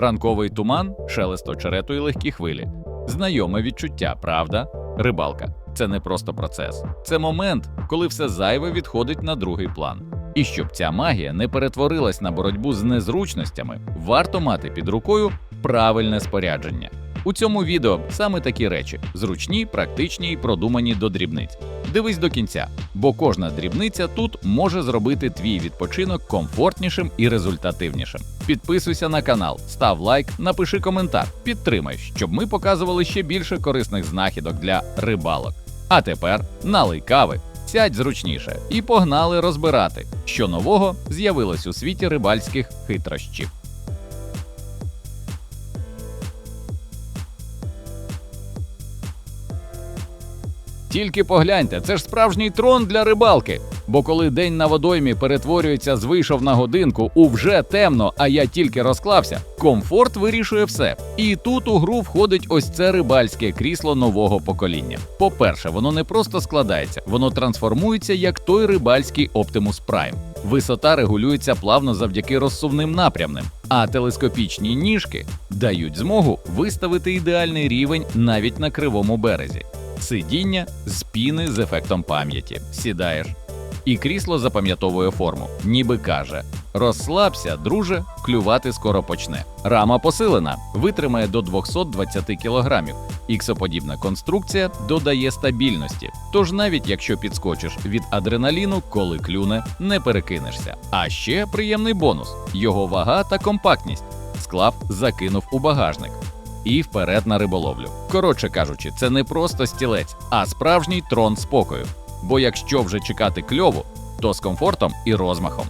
Ранковий туман, шелест очерету і легкі хвилі. Знайоме відчуття, правда? Рибалка це не просто процес, це момент, коли все зайве відходить на другий план. І щоб ця магія не перетворилась на боротьбу з незручностями, варто мати під рукою правильне спорядження. У цьому відео саме такі речі: зручні, практичні і продумані до дрібниць. Дивись до кінця, бо кожна дрібниця тут може зробити твій відпочинок комфортнішим і результативнішим. Підписуйся на канал, став лайк, напиши коментар, підтримай, щоб ми показували ще більше корисних знахідок для рибалок. А тепер налий кави, сядь зручніше і погнали розбирати, що нового з'явилось у світі рибальських хитрощів. Тільки погляньте, це ж справжній трон для рибалки. Бо коли день на водоймі перетворюється з вийшов на годинку у вже темно, а я тільки розклався, комфорт вирішує все. І тут у гру входить ось це рибальське крісло нового покоління. По-перше, воно не просто складається, воно трансформується як той рибальський Optimus Prime. Висота регулюється плавно завдяки розсувним напрямним, а телескопічні ніжки дають змогу виставити ідеальний рівень навіть на кривому березі. Сидіння з піни з ефектом пам'яті. Сідаєш. І крісло запам'ятовує форму, ніби каже: розслабся, друже, клювати скоро почне. Рама посилена, витримає до 220 кг. Іксоподібна конструкція додає стабільності. Тож навіть якщо підскочиш від адреналіну, коли клюне, не перекинешся. А ще приємний бонус: його вага та компактність. Склав, закинув у багажник і вперед на риболовлю. Коротше кажучи, це не просто стілець, а справжній трон спокою. Бо якщо вже чекати кльову, то з комфортом і розмахом.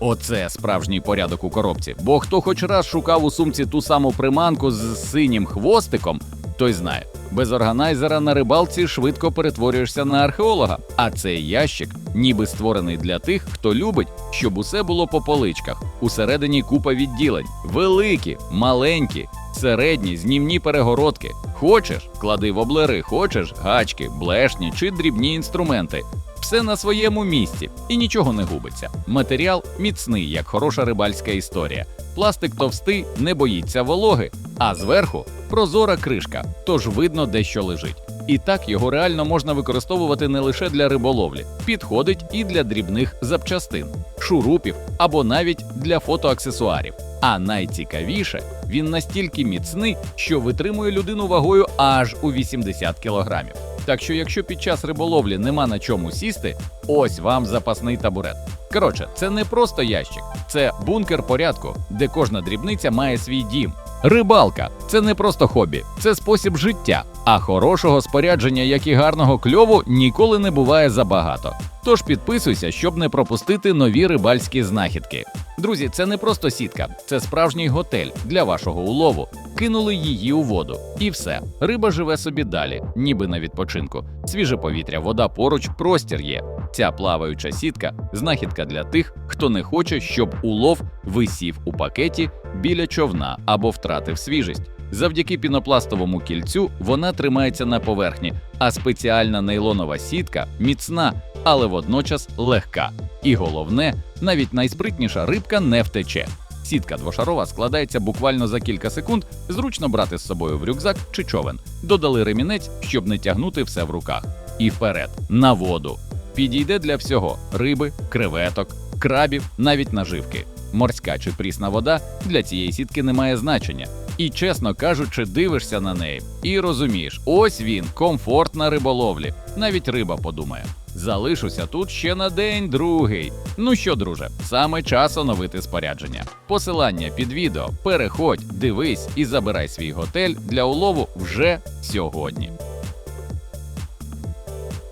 Оце справжній порядок у коробці. Бо хто хоч раз шукав у сумці ту саму приманку з синім хвостиком, той знає. Без органайзера на рибалці швидко перетворюєшся на археолога. А цей ящик, ніби створений для тих, хто любить, щоб усе було по поличках. Усередині купа відділень: великі, маленькі, середні, знімні перегородки. Хочеш, клади воблери, хочеш гачки, блешні чи дрібні інструменти. Все на своєму місці і нічого не губиться. Матеріал міцний, як хороша рибальська історія. Пластик товстий, не боїться вологи, а зверху прозора кришка, тож видно, де що лежить. І так його реально можна використовувати не лише для риболовлі, підходить і для дрібних запчастин, шурупів або навіть для фотоаксесуарів. А найцікавіше, він настільки міцний, що витримує людину вагою аж у 80 кілограмів. Так що, якщо під час риболовлі нема на чому сісти, ось вам запасний табурет. Коротше, це не просто ящик, це бункер порядку, де кожна дрібниця має свій дім. Рибалка це не просто хобі, це спосіб життя. А хорошого спорядження, як і гарного кльову, ніколи не буває забагато. Тож підписуйся, щоб не пропустити нові рибальські знахідки. Друзі, це не просто сітка, це справжній готель для вашого улову. Кинули її у воду, і все. Риба живе собі далі, ніби на відпочинку. Свіже повітря, вода поруч, простір є. Ця плаваюча сітка знахідка для тих, хто не хоче, щоб улов висів у пакеті біля човна або втратив свіжість. Завдяки пінопластовому кільцю вона тримається на поверхні, а спеціальна нейлонова сітка міцна, але водночас легка. І головне, навіть найспритніша рибка не втече. Сітка двошарова складається буквально за кілька секунд, зручно брати з собою в рюкзак чи човен. Додали ремінець, щоб не тягнути все в руках. І вперед, на воду. Підійде для всього риби, креветок, крабів, навіть наживки. Морська чи прісна вода для цієї сітки не має значення. І чесно кажучи, дивишся на неї і розумієш, ось він, комфорт на риболовлі. Навіть риба подумає. Залишуся тут ще на день другий. Ну що, друже, саме час оновити спорядження. Посилання під відео. Переходь, дивись і забирай свій готель для улову вже сьогодні.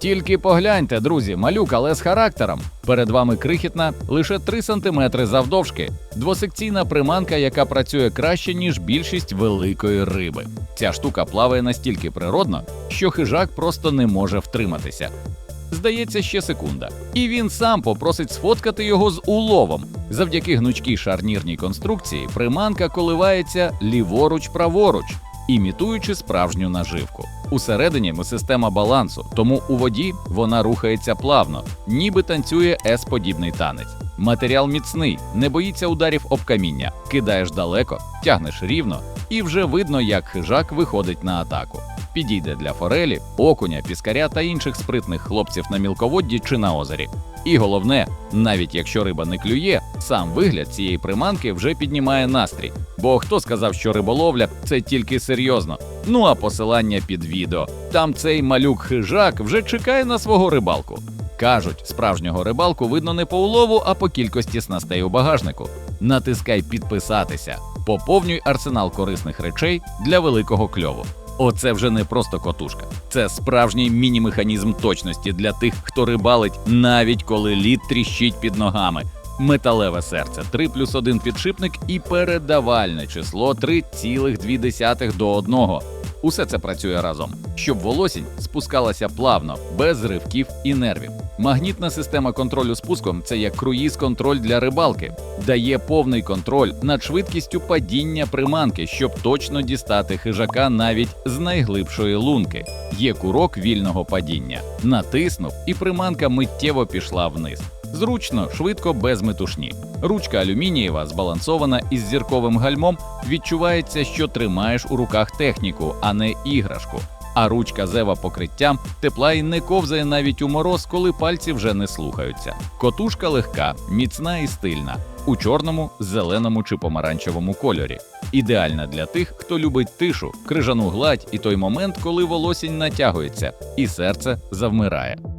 Тільки погляньте, друзі, малюк, але з характером. Перед вами крихітна, лише 3 см завдовжки, двосекційна приманка, яка працює краще, ніж більшість великої риби. Ця штука плаває настільки природно, що хижак просто не може втриматися. Здається, ще секунда. І він сам попросить сфоткати його з уловом. Завдяки гнучкій шарнірній конструкції приманка коливається ліворуч-праворуч, імітуючи справжню наживку. Усередині система балансу, тому у воді вона рухається плавно, ніби танцює С-подібний танець. Матеріал міцний, не боїться ударів об каміння, кидаєш далеко, тягнеш рівно, і вже видно, як хижак виходить на атаку. Підійде для форелі, окуня, піскаря та інших спритних хлопців на мілководді чи на озері. І головне, навіть якщо риба не клює, сам вигляд цієї приманки вже піднімає настрій. Бо хто сказав, що риболовля це тільки серйозно. Ну а посилання під відео. Там цей малюк хижак вже чекає на свого рибалку. Кажуть, справжнього рибалку видно не по улову, а по кількості снастей у багажнику. Натискай підписатися, поповнюй арсенал корисних речей для великого кльову. Оце вже не просто котушка, це справжній міні-механізм точності для тих, хто рибалить, навіть коли лід тріщить під ногами. Металеве серце 3 плюс 1 підшипник і передавальне число 3,2 до 1. Усе це працює разом, щоб волосінь спускалася плавно, без ривків і нервів. Магнітна система контролю спуском це як круїз-контроль для рибалки, дає повний контроль над швидкістю падіння приманки, щоб точно дістати хижака навіть з найглибшої лунки. Є курок вільного падіння. Натиснув, і приманка миттєво пішла вниз. Зручно, швидко, без метушні. Ручка алюмінієва, збалансована із зірковим гальмом, відчувається, що тримаєш у руках техніку, а не іграшку. А ручка зева покриттям тепла і не ковзає навіть у мороз, коли пальці вже не слухаються. Котушка легка, міцна і стильна, у чорному, зеленому чи помаранчевому кольорі. Ідеальна для тих, хто любить тишу, крижану гладь і той момент, коли волосінь натягується, і серце завмирає.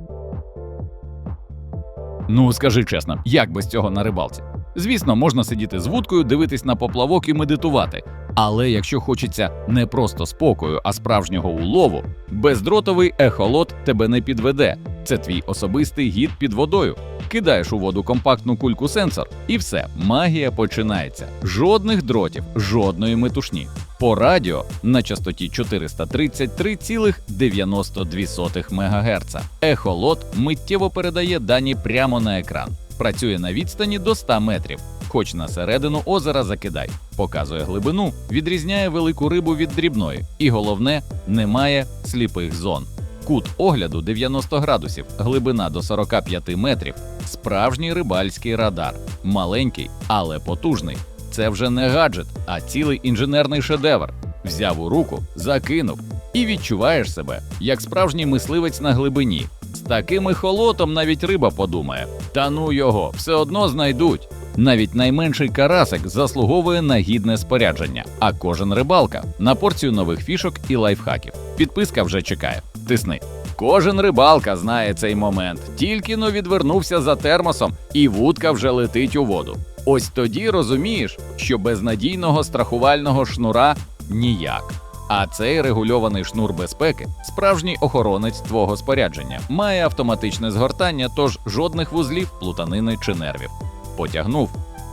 Ну, скажи чесно, як без цього на рибалці? Звісно, можна сидіти з вудкою, дивитись на поплавок і медитувати. Але якщо хочеться не просто спокою, а справжнього улову, бездротовий ехолот тебе не підведе. Це твій особистий гід під водою. Кидаєш у воду компактну кульку сенсор, і все, магія починається. Жодних дротів, жодної метушні. По радіо на частоті 433,92 МГц. Ехолот миттєво передає дані прямо на екран. Працює на відстані до 100 метрів. Хоч на середину озера закидай, показує глибину, відрізняє велику рибу від дрібної, і головне, немає сліпих зон. Кут огляду 90 градусів, глибина до 45 метрів. Справжній рибальський радар, маленький, але потужний. Це вже не гаджет, а цілий інженерний шедевр. Взяв у руку, закинув і відчуваєш себе як справжній мисливець на глибині. З таким холотом навіть риба подумає: та ну його, все одно знайдуть. Навіть найменший карасик заслуговує на гідне спорядження, а кожен рибалка на порцію нових фішок і лайфхаків. Підписка вже чекає. Тисни. Кожен рибалка знає цей момент, тільки но відвернувся за термосом, і вудка вже летить у воду. Ось тоді розумієш, що без надійного страхувального шнура ніяк. А цей регульований шнур безпеки справжній охоронець твого спорядження, має автоматичне згортання, тож жодних вузлів, плутанини чи нервів. Потягнув,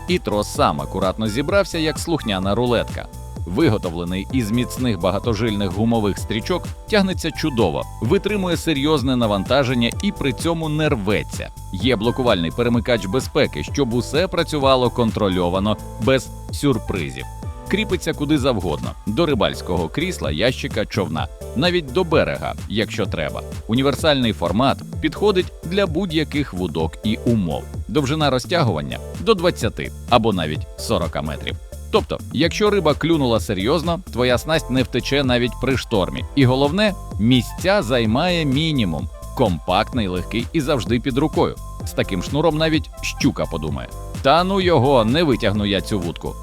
і трос сам акуратно зібрався, як слухняна рулетка. Виготовлений із міцних багатожильних гумових стрічок, тягнеться чудово, витримує серйозне навантаження і при цьому не рветься. Є блокувальний перемикач безпеки, щоб усе працювало контрольовано, без сюрпризів. Кріпиться куди завгодно до рибальського крісла, ящика, човна, навіть до берега, якщо треба. Універсальний формат підходить для будь-яких вудок і умов. Довжина розтягування до 20 або навіть 40 метрів. Тобто, якщо риба клюнула серйозно, твоя снасть не втече навіть при штормі. І головне, місця займає мінімум, компактний, легкий і завжди під рукою. З таким шнуром навіть щука подумає: та ну його, не витягну я цю вудку.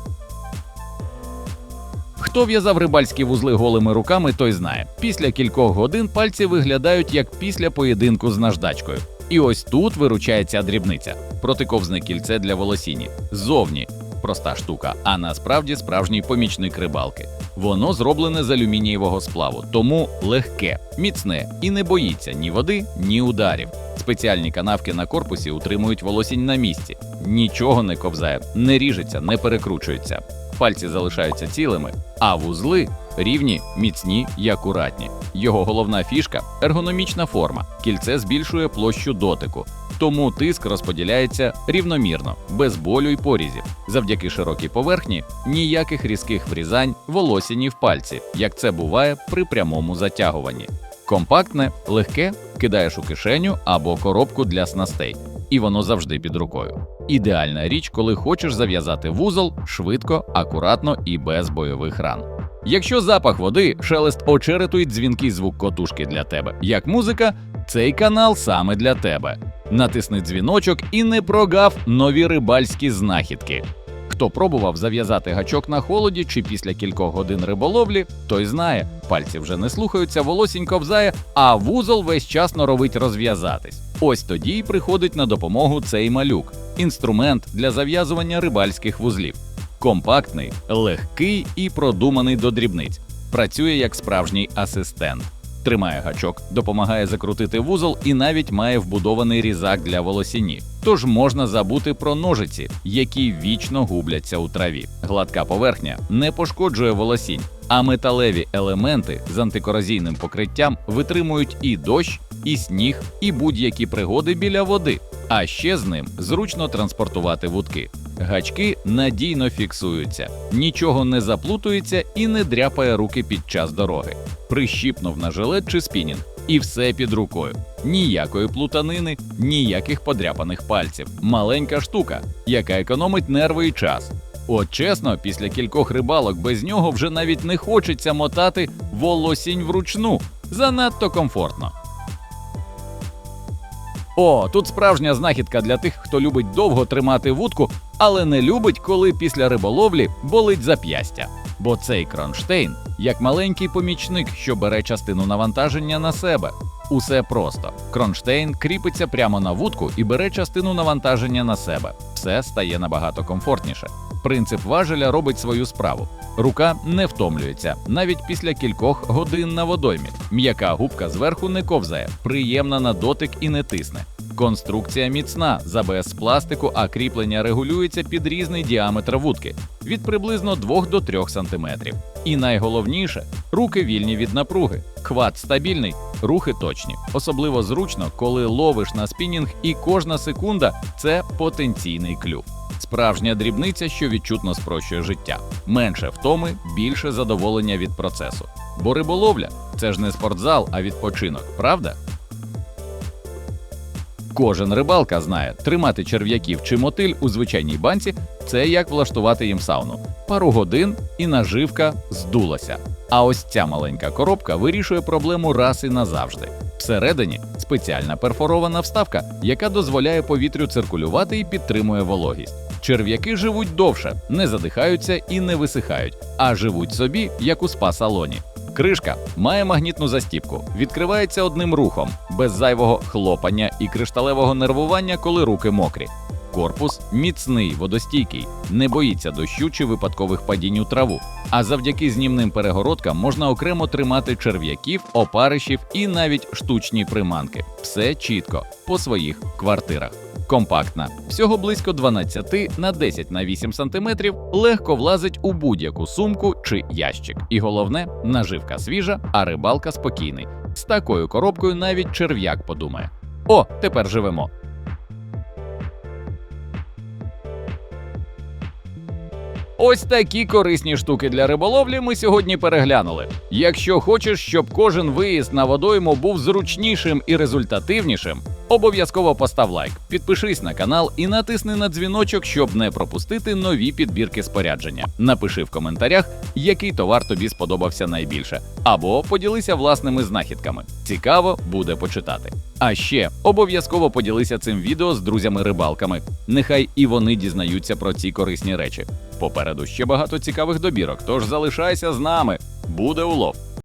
Хто в'язав рибальські вузли голими руками, той знає. Після кількох годин пальці виглядають як після поєдинку з наждачкою. І ось тут виручає ця дрібниця протиковзне кільце для волосіні. Зовні проста штука, а насправді справжній помічник рибалки. Воно зроблене з алюмінієвого сплаву, тому легке, міцне і не боїться ні води, ні ударів. Спеціальні канавки на корпусі утримують волосінь на місці. Нічого не ковзає, не ріжеться, не перекручується. Пальці залишаються цілими, а вузли рівні, міцні і акуратні. Його головна фішка ергономічна форма. Кільце збільшує площу дотику, тому тиск розподіляється рівномірно, без болю й порізів. Завдяки широкій поверхні ніяких різких врізань волосіні в пальці, як це буває при прямому затягуванні. Компактне, легке, кидаєш у кишеню або коробку для снастей, і воно завжди під рукою. Ідеальна річ, коли хочеш зав'язати вузол швидко, акуратно і без бойових ран. Якщо запах води, шелест очерету і дзвінкий звук котушки для тебе, як музика, цей канал саме для тебе. Натисни дзвіночок і не прогав нові рибальські знахідки. Хто пробував зав'язати гачок на холоді чи після кількох годин риболовлі, той знає, пальці вже не слухаються, волосінь ковзає, а вузол весь час норовить розв'язатись. Ось тоді й приходить на допомогу цей малюк інструмент для зав'язування рибальських вузлів. Компактний, легкий і продуманий до дрібниць. Працює як справжній асистент. Тримає гачок, допомагає закрутити вузол і навіть має вбудований різак для волосіні. Тож можна забути про ножиці, які вічно губляться у траві. Гладка поверхня не пошкоджує волосінь, а металеві елементи з антикорозійним покриттям витримують і дощ, і сніг, і будь-які пригоди біля води. А ще з ним зручно транспортувати вудки. Гачки надійно фіксуються, нічого не заплутується і не дряпає руки під час дороги. Прищіпнув на жилет чи спінінг, і все під рукою. Ніякої плутанини, ніяких подряпаних пальців. Маленька штука, яка економить нерви і час. От чесно, після кількох рибалок без нього вже навіть не хочеться мотати волосінь вручну. Занадто комфортно. О, тут справжня знахідка для тих, хто любить довго тримати вудку, але не любить, коли після риболовлі болить зап'ястя. Бо цей кронштейн як маленький помічник, що бере частину навантаження на себе. Усе просто. Кронштейн кріпиться прямо на вудку і бере частину навантаження на себе. Все стає набагато комфортніше. Принцип важеля робить свою справу. Рука не втомлюється навіть після кількох годин на водоймі. М'яка губка зверху не ковзає, приємна на дотик і не тисне. Конструкція міцна, з АБС пластику, а кріплення регулюється під різний діаметр вудки від приблизно 2 до 3 см. І найголовніше руки вільні від напруги. Хват стабільний, рухи точні. Особливо зручно, коли ловиш на спінінг, і кожна секунда це потенційний клюв. Справжня дрібниця, що відчутно спрощує життя. Менше втоми, більше задоволення від процесу. Бо риболовля це ж не спортзал, а відпочинок, правда? Кожен рибалка знає, тримати черв'яків чи мотиль у звичайній банці це як влаштувати їм сауну. Пару годин і наживка здулася. А ось ця маленька коробка вирішує проблему раз і назавжди. Всередині спеціальна перфорована вставка, яка дозволяє повітрю циркулювати і підтримує вологість. Черв'яки живуть довше, не задихаються і не висихають, а живуть собі, як у спа-салоні. Кришка має магнітну застіпку, відкривається одним рухом, без зайвого хлопання і кришталевого нервування, коли руки мокрі. Корпус міцний, водостійкий, не боїться дощу чи випадкових падінь у траву. А завдяки знімним перегородкам можна окремо тримати черв'яків, опаришів і навіть штучні приманки. Все чітко по своїх квартирах. Компактна, всього близько 12 на 10 на 8 см, легко влазить у будь-яку сумку чи ящик. І головне, наживка свіжа, а рибалка спокійний. З такою коробкою навіть черв'як подумає: о, тепер живемо. Ось такі корисні штуки для риболовлі ми сьогодні переглянули. Якщо хочеш, щоб кожен виїзд на водойму був зручнішим і результативнішим, обов'язково постав лайк, підпишись на канал і натисни на дзвіночок, щоб не пропустити нові підбірки спорядження. Напиши в коментарях, який товар тобі сподобався найбільше, або поділися власними знахідками. Цікаво буде почитати. А ще обов'язково поділися цим відео з друзями-рибалками. Нехай і вони дізнаються про ці корисні речі. Попереду ще багато цікавих добірок, тож залишайся з нами. Буде улов!